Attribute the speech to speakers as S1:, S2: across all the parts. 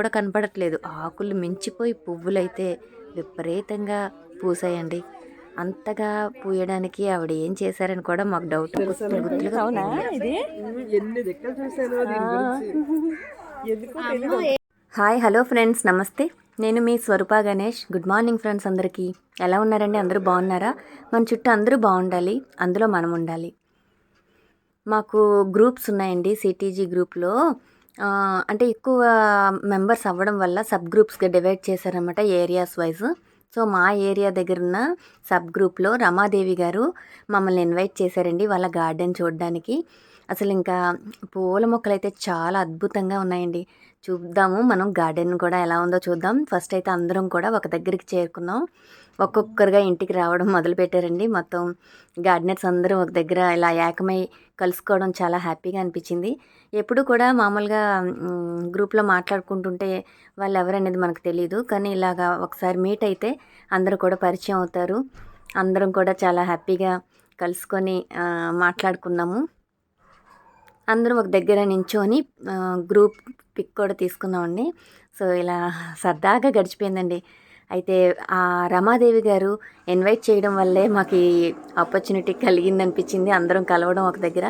S1: కూడా కనపడట్లేదు. ఆకులు మించిపోయి పువ్వులైతే విపరీతంగా పూసాయండి అంతగా పూయడానికి ఆవిడ ఏం చేశారని కూడా మాకు డౌట్. గుత్తులు గుత్తులుగా
S2: అవునా ఇది?
S3: ఎన్ని దిక్కలు చూసాను దీని గురించి. ఎందుకో తెలియదు
S1: హాయ్ హలో ఫ్రెండ్స్ నమస్తే. నేను మీ Swarupa Ganesh. Good morning friends అందరికీ. ఎలా ఉన్నారండి? అందరూ బాగున్నారా? మన చుట్టూ అందరూ బాగుండాలి. అందులో మనం ఉండాలి. మాకు గ్రూప్స్ ఉన్నాయండి సిటీజీ గ్రూప్లో. అంటే ఎక్కువ మెంబర్స్ అవ్వడం వల్ల సబ్ గ్రూప్స్గా డివైడ్ చేశారనమాట ఏరియాస్ వైజ్. సో మా ఏరియా దగ్గర ఉన్న సబ్ గ్రూప్లో రమాదేవి గారు మమ్మల్ని ఇన్వైట్ చేశారండి వాళ్ళ గార్డెన్ చూడడానికి. అసలు ఇంకా పూల మొక్కలు అయితే చాలా అద్భుతంగా ఉన్నాయండి. చూద్దాము మనం గార్డెన్ కూడా ఎలా ఉందో చూద్దాం. ఫస్ట్ అయితే అందరం కూడా ఒక దగ్గరికి చేరుకున్నాం. ఒక్కొక్కరుగా ఇంటికి రావడం మొదలుపెట్టారండి మొత్తం గార్డెనర్స్ అందరూ ఒక దగ్గర ఇలా ఏకమై కలుసుకోవడం చాలా హ్యాపీగా అనిపించింది. ఎప్పుడు కూడా మామూలుగా గ్రూప్లో మాట్లాడుకుంటుంటే వాళ్ళు ఎవరనేది మనకు తెలియదు కానీ ఇలాగా ఒకసారి మీట్ అయితే అందరూ కూడా పరిచయం అవుతారు. అందరం కూడా చాలా హ్యాపీగా కలుసుకొని మాట్లాడుకున్నాము. అందరం ఒక దగ్గర నించోని గ్రూప్ పిక్ కూడా తీసుకున్నామండి. సో ఇలా సరదాగా గడిచిపోయిందండి. అయితే ఆ రమాదేవి గారు ఇన్వైట్ చేయడం వల్లే మాకు ఈ ఆపర్చునిటీ కలిగిందనిపించింది. అందరం కలవడం ఒక దగ్గర.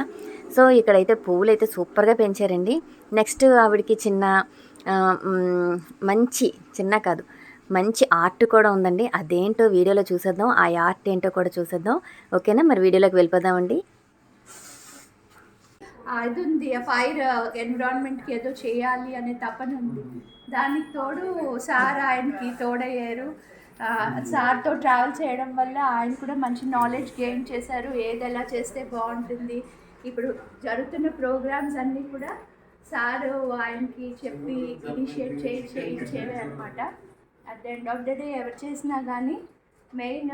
S1: సో ఇక్కడైతే పువ్వులు అయితే సూపర్గా పెంచారండి. నెక్స్ట్ ఆవిడకి చిన్న మంచి చిన్న కాదు మంచి ఆర్ట్ కూడా ఉందండి. అదేంటో వీడియోలో చూసేద్దాం. ఆ ఆర్ట్ ఏంటో కూడా చూసేద్దాం. ఓకేనా? మరి వీడియోలోకి వెళ్ళిపోదామండి.
S4: అది ఉంది ఫైర్ ఎన్విరాన్మెంట్కి ఏదో చేయాలి అనే తపన ఉంది. దానికి తోడు సార్ ఆయనకి తోడయ్యారు. సార్తో ట్రావెల్ చేయడం వల్ల ఆయన కూడా మంచి నాలెడ్జ్ గెయిన్ చేశారు. ఏది ఎలా చేస్తే బాగుంటుంది. ఇప్పుడు జరుగుతున్న ప్రోగ్రామ్స్ అన్నీ కూడా సారు ఆయనకి చెప్పి ఇనిషియేట్ చేయి చేయించేవే అనమాట at the end of the day ఎవరు చేసినా కానీ మెయిన్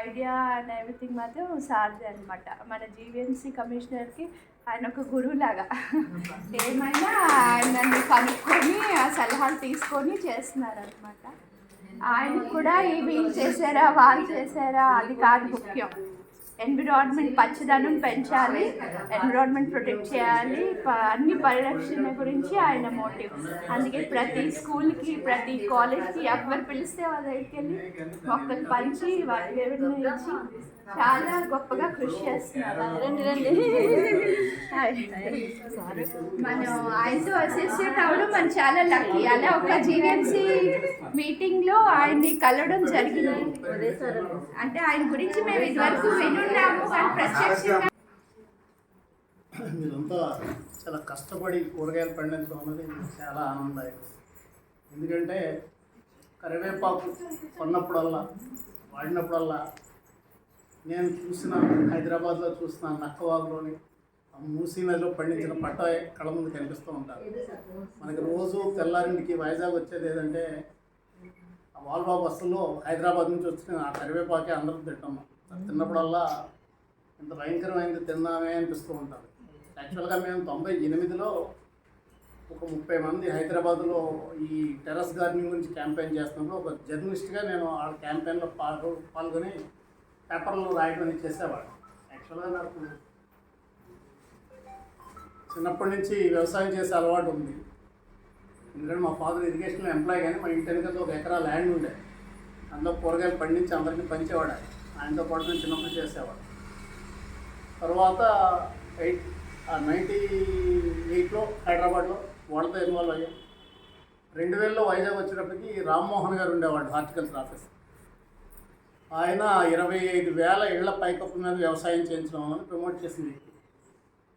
S4: ఐడియా అండ్ ఎవ్రీథింగ్ మాత్రం సార్ది అనమాట మన జీవీఎంసీ కమిషనర్కి ఆయన ఒక గురువులాగా. ఏమైనా ఆయనని కనుక్కొని ఆ సలహాలు తీసుకొని చేస్తున్నారు అనమాట ఆయన కూడా ఈ వీళ్ళు చేశారా వాళ్ళు చేశారా అది కాదు ముఖ్యం. ఎన్విరాన్మెంట్ పచ్చదనం పెంచాలి. ఎన్విరాన్మెంట్ ప్రొటెక్ట్ చేయాలి. ప- అన్ని పరిరక్షణ గురించి ఆయన మోటివ్ అందుకే ప్రతి స్కూల్కి ప్రతి కాలేజ్కి ఎవరు పిలిస్తే వాళ్ళ దగ్గరికి వెళ్ళి మొక్కలు పంచి వాళ్ళ ఇచ్చి చాలా గొప్పగా కృషి చేస్తున్నారు. రండి రండి. మనం ఆయనతో అసోసియేట్ అవ్వడం మనం చాలా లక్కీ అలా ఒక జీవీఎంసీ మీటింగ్లో ఆయన్ని కలవడం జరిగింది. అంటే ఆయన గురించి మేము ఇదివరకు వినున్నాము కానీ ప్రత్యక్షంగా
S5: మీరంతా చాలా కష్టపడి కూరగాయలు పండించడం అనేది చాలా ఆనందదాయకం. ఎందుకంటే కరివేపాకు కొన్నప్పుడల్లా వాడినప్పుడల్లా నేను చూసిన హైదరాబాద్లో చూసిన నక్కవాగులోని మూసీ నదిలో పండించిన పట్ట కళ ముందు కనిపిస్తూ ఉంటారు. మనకి రోజు తెల్లారింటికి వైజాగ్ వచ్చేది ఏదంటే ఆ వాల్వా బస్సులో హైదరాబాద్ నుంచి వచ్చిన ఆ కరివేపాకే అందరూ తింటాం అది తిన్నప్పుడల్లా ఇంత భయంకరమైనది తిన్నామే అనిపిస్తూ ఉంటుంది యాక్చువల్గా మేము తొంభై ఎనిమిదిలో ఒక ముప్పై మంది హైదరాబాద్లో ఈ టెర్రస్ గార్డెనింగ్ గురించి క్యాంపెయిన్ చేస్తున్నప్పుడు ఒక జర్నలిస్ట్గా నేను ఆ క్యాంపెయిన్లో పాల్గొ పాల్గొని పేపర్లో రాయడం చేసేవాడు యాక్చువల్గా నాకు చిన్నప్పటి నుంచి వ్యవసాయం చేసే అలవాటు ఉంది. ఎందుకంటే మా ఫాదర్ ఇరిగేషన్లో ఎంప్లాయ్ కానీ మా ఇంటి వెనకతో ఒక ఎకరా ల్యాండ్ ఉండే. అందులో కూరగాయలు పండించి అందరికీ పంచేవాడు ఆయనతో పాటు నేను చిన్నప్పుడు చేసేవాడు తర్వాత ఎయిట్ నైంటీ ఎయిట్లో హైదరాబాద్లో వాళ్ళతో ఇన్వాల్వ్ అయ్యాం రెండు వేలలో వైజాగ్ వచ్చేటప్పటికి రామ్మోహన్ గారు ఉండేవాడు హార్టికల్చర్ ఆఫీస్. ఆయన ఇరవై ఐదు వేల ఇళ్ళ పైకప్పు మీద వ్యవసాయం చేయించడం అని ప్రమోట్ చేసింది.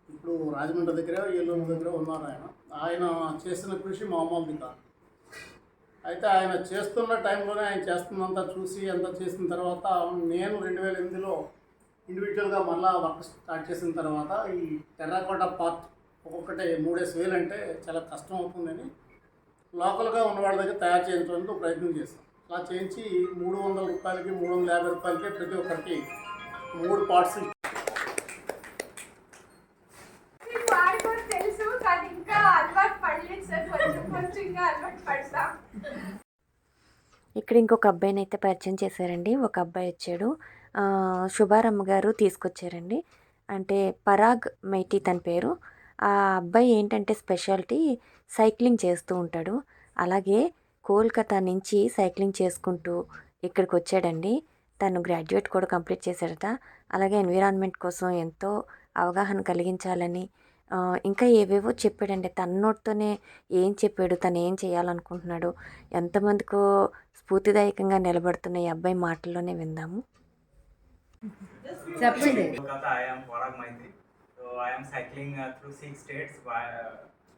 S5: ఇప్పుడు రాజమండ్రి దగ్గర ఏలూరు దగ్గర ఉన్నారు ఆయన. ఆయన చేసిన కృషి మామూలుది కాదు. అయితే ఆయన చేస్తున్న టైంలోనే ఆయన చేస్తున్నంత చూసి అంత చేసిన తర్వాత నేను రెండు వేల ఎనిమిదిలో ఇండివిజువల్గా మళ్ళా వర్క్ స్టార్ట్ చేసిన తర్వాత ఈ టెర్రాకోటా పార్ట్ ఒక్కొక్కటే మూడేసి వేలు అంటే చాలా కష్టం అవుతుందని లోకల్గా ఉన్నవాడి దగ్గర తయారు చేయించడానికి ప్రయత్నం చేస్తాం చేయించి మూడు వందల రూపాయలకి మూడు వందల యాభై రూపాయలకి ప్రతి ఒక్కరికి మూడు పార్ట్స్
S1: ఇక్కడ ఇంకొక అబ్బాయిని అయితే పరిచయం చేశారండి. ఒక అబ్బాయి వచ్చాడు. ఆ, శుభారమ్మ గారు తీసుకొచ్చారండి. అంటే పరాగ్ మైటీ తన పేరు. ఆ అబ్బాయి ఏంటంటే స్పెషాలిటీ సైక్లింగ్ చేస్తూ ఉంటాడు. అలాగే కోల్కతా నుంచి సైక్లింగ్ చేసుకుంటూ ఇక్కడికి వచ్చాడండి తను గ్రాడ్యుయేట్ కూడా కంప్లీట్ చేశాడట. అలాగే ఎన్విరాన్మెంట్ కోసం ఎంతో అవగాహన కలిగించాలని ఇంకా ఏవేవో చెప్పాడండి. తన నోటితోనే ఏం చెప్పాడు తను ఏం చేయాలనుకుంటున్నాడు ఎంతమందికో స్ఫూర్తిదాయకంగా నిలబడుతున్న ఈ అబ్బాయి మాటల్లోనే విందాము.
S3: చెప్పండి.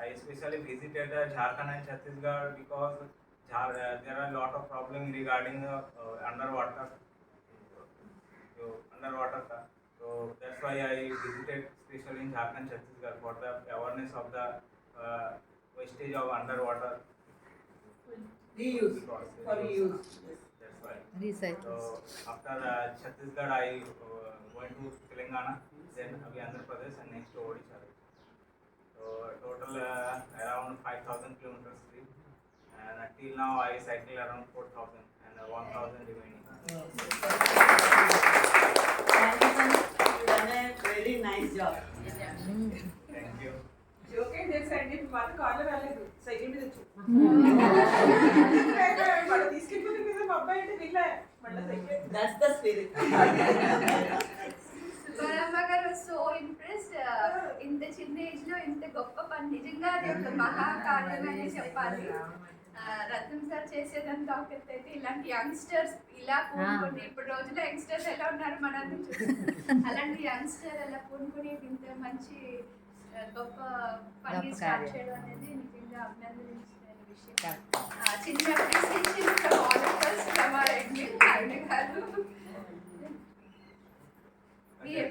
S2: I especially visited the Jharkhand and Chhattisgarh because Jhar- uh, there are a lot of problems regarding uh, uh, underwater. So underwater. ka. So that's why I visited especially in Jharkhand, Chhattisgarh for the awareness of the uh, wastage of underwater.
S3: Reuse. For reuse.
S2: That's why.
S3: Recycle.
S2: So after uh, Chhattisgarh, I uh, went to Telangana, then Andhra Pradesh, and next to Odisha. So total uh, around 5,000 kilometers free, and until now I cycle around 4,000 and uh, 1,000 remaining.
S3: Very nice job
S2: Thank you.
S6: జోకే తెలుసండి మాకు కాళ్ళు రాలేదు cycle మీద వచ్చు వాళ్ళు తీసుకెళ్ళిపోతే కదా మా అబ్బాయి అంటే వీళ్ళ మళ్ళీ
S3: cycle that's the
S4: spirit Subbaramma garu so ఇంత గొప్ప పని. నిజంగా అది ఒక మహాకార్యమని చెప్పాలి. రత్నం సార్ చేసేదంతా ఒక అయితే ఇలాంటి యంగ్స్టర్స్ ఇలా పూనుకొని ఇప్పుడు రోజుల్లో యంగ్స్టర్స్ ఎలా ఉన్నారు చూస్తాం అలాంటి యంగ్స్టర్ ఎలా పూనుకొని ఇంత మంచి గొప్ప పని స్టార్ట్ చేయడం అనేది నిజంగా అభినందించిన విషయం. చిన్న ఆయన గారు.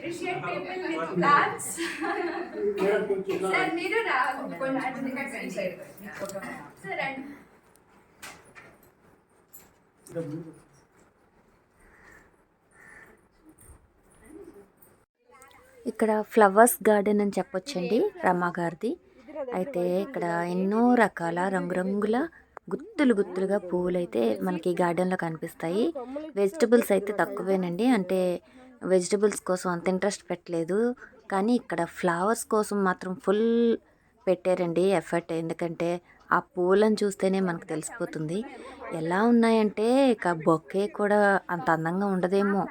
S4: With plans.
S5: మేడం కొంచెం
S4: సార్ మీరు రావాలి కొంచెం సార్ అండ్
S1: ఇక్కడ ఫ్లవర్స్ గార్డెన్ అని చెప్పొచ్చండి రమా గారిది. అయితే ఇక్కడ ఎన్నో రకాల రంగురంగుల గుత్తులు గుత్తులుగా పువ్వులు అయితే మనకి గార్డెన్లో కనిపిస్తాయి. వెజిటబుల్స్ అయితే తక్కువేనండి. అంటే వెజిటబుల్స్ కోసం అంత ఇంట్రెస్ట్ పెట్టలేదు. కానీ ఇక్కడ ఫ్లవర్స్ కోసం మాత్రం ఫుల్ పెట్టారండి ఎఫర్ట్. ఎందుకంటే ఆ పూలను చూస్తేనే మనకు తెలిసిపోతుంది. ఎలా ఉన్నాయంటే ఇక బొకే కూడా అంత అందంగా ఉండదేమో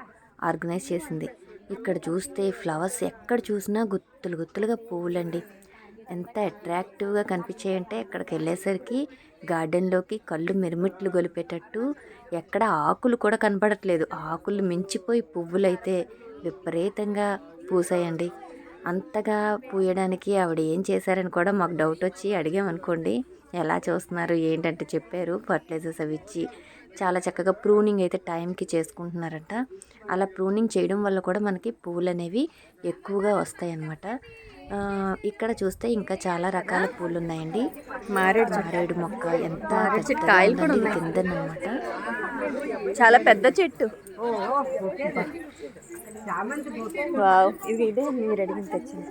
S1: ఆర్గనైజ్ చేసింది. ఇక్కడ చూస్తే ఫ్లవర్స్ ఎక్కడ చూసినా గుత్తులు గుత్తులుగా పువ్వులండి ఎంత అట్రాక్టివ్గా కనిపించాయంటే ఇక్కడికి వెళ్ళేసరికి గార్డెన్లోకి కళ్ళు మిరుమిట్లు గొలిపేటట్టు ఎక్కడ ఆకులు కూడా కనపడట్లేదు ఆకులు మించిపోయి పువ్వులైతే విపరీతంగా పూసాయండి. అంతగా పూయడానికి ఆవిడ ఏం చేశారని కూడా మాకు డౌట్ వచ్చి అడిగామనుకోండి ఎలా చూస్తున్నారు ఏంటంటే చెప్పారు. ఫర్టిలైజర్స్ అవి ఇచ్చి చాలా చక్కగా ప్రూనింగ్ అయితే టైంకి చేసుకుంటున్నారంట. అలా ప్రూనింగ్ చేయడం వల్ల కూడా మనకి పువ్వులు అనేవి ఎక్కువగా వస్తాయి అన్నమాట ఇక్కడ చూస్తే ఇంకా చాలా రకాల పూలు ఉన్నాయండి మారేడు మారేడు మొక్క ఎంత కాయలు కూడా కిందనమాట.
S3: చాలా పెద్ద చెట్టు. వావ్. ఇది ఇదే మీరు తెచ్చింది.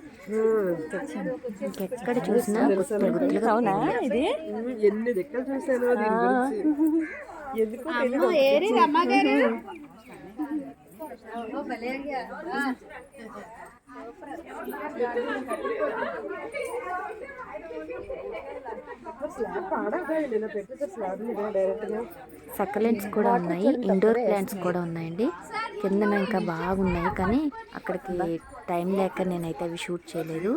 S1: ఎక్కడ చూసినా
S3: అవునా
S1: పువ్వులు.
S3: ఇది
S6: ఎన్ని దగ్గర చూసాను దీని గురించి.
S3: ఎందుకు తెలియదు.
S4: ఏరి రమ్మగారు
S1: సకలెంట్స్ కూడా ఉన్నాయి ఇండోర్ ప్లాంట్స్ కూడా ఉన్నాయండి. కిందన ఇంకా బాగున్నాయి కానీ అక్కడికి టైం లేక నేనైతే అవి షూట్ చేయలేదు.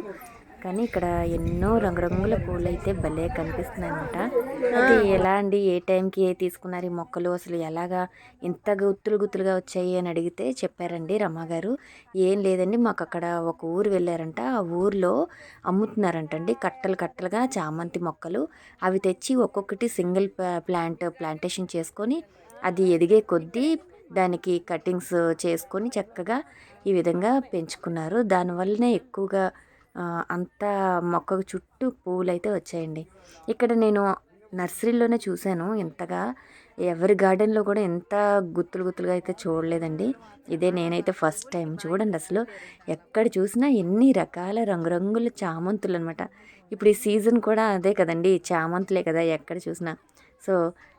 S1: కానీ ఇక్కడ ఎన్నో రంగురంగుల పూలు అయితే భలే కనిపిస్తున్నాయి అనమాట అయితే ఎలా అండి? ఏ టైంకి ఏ తీసుకున్నారు? ఈ మొక్కలు అసలు ఎలాగా ఇంత గుత్తులు గుత్తులుగా వచ్చాయి అని అడిగితే చెప్పారండి రమ్మగారు ఏం లేదండి మాకు అక్కడ ఒక ఊరు వెళ్ళారంట. ఆ ఊర్లో అమ్ముతున్నారంటండి కట్టలు కట్టలుగా చామంతి మొక్కలు. అవి తెచ్చి ఒక్కొక్కటి సింగిల్ ప్లాంట్ ప్లాంటేషన్ చేసుకొని అది ఎదిగే కొద్దీ దానికి కటింగ్స్ చేసుకొని చక్కగా ఈ విధంగా పెంచుకున్నారు. దానివల్లనే ఎక్కువగా అంత మొక్కకు చుట్టూ పువ్వులు అయితే వచ్చాయండి. ఇక్కడ నేను నర్సరీలోనే చూశాను. ఇంతగా ఎవరి గార్డెన్లో కూడా ఎంత గుత్తులు గుత్తులుగా అయితే చూడలేదండి. ఇదే నేనైతే ఫస్ట్ టైం చూడండి అసలు. ఎక్కడ చూసినా ఎన్ని రకాల రంగురంగుల చామంతులు అనమాట ఇప్పుడు ఈ సీజన్ కూడా అదే కదండి చామంతులే కదా ఎక్కడ చూసినా. సో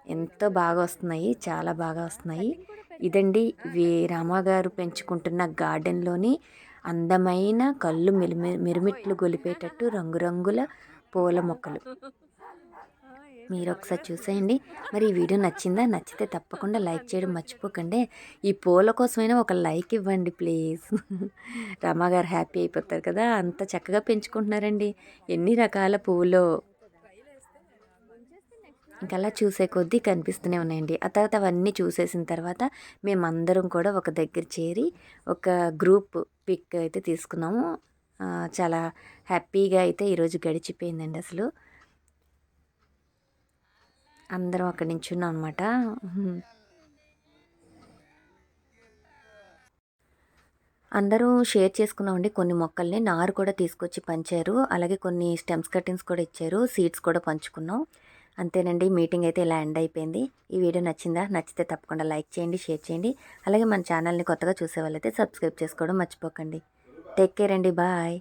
S1: ఎంతో బాగా వస్తున్నాయి చాలా బాగా వస్తున్నాయి. ఇదండి వి రామగారు పెంచుకుంటున్న గార్డెన్లోని అందమైన కళ్ళు మిలిమి మిరుమిట్లు గొలిపేటట్టు రంగురంగుల పూల మొక్కలు. మీరు ఒకసారి చూసేయండి. మరి ఈ వీడియో నచ్చిందా? నచ్చితే తప్పకుండా లైక్ చేయడం మర్చిపోకండి. ఈ పూల కోసమైనా ఒక లైక్ ఇవ్వండి ప్లీజ్. రమాగారు హ్యాపీ అయిపోతారు కదా? అంత చక్కగా పెంచుకుంటున్నారండి. ఎన్ని రకాల పూలు. ఇంకా అలా చూసే కొద్దీ కనిపిస్తూనే ఉన్నాయండి. ఆ తర్వాత అవన్నీ చూసేసిన తర్వాత మేమందరం కూడా ఒక దగ్గర చేరి ఒక గ్రూప్ పిక్ అయితే తీసుకున్నాము. చాలా హ్యాపీగా అయితే ఈరోజు గడిచిపోయిందండి అసలు. అందరం అక్కడి నుంచి ఉన్నాం అనమాట అందరూ షేర్ చేసుకున్నామండి. కొన్ని మొక్కల్ని నారు కూడా తీసుకొచ్చి పంచారు. అలాగే కొన్ని స్టెమ్స్ కటింగ్స్ కూడా ఇచ్చారు. సీడ్స్ కూడా పంచుకున్నాం. అంతేనండి. మీటింగ్ అయితే ఇలా ఎండ్ అయిపోయింది. ఈ వీడియో నచ్చిందా? నచ్చితే తప్పకుండా లైక్ చేయండి షేర్ చేయండి. అలాగే మన ఛానల్ని కొత్తగా చూసే వాళ్ళైతే సబ్స్క్రైబ్ చేసుకోవడం మర్చిపోకండి. టేక్ కేర్ అండి. బాయ్.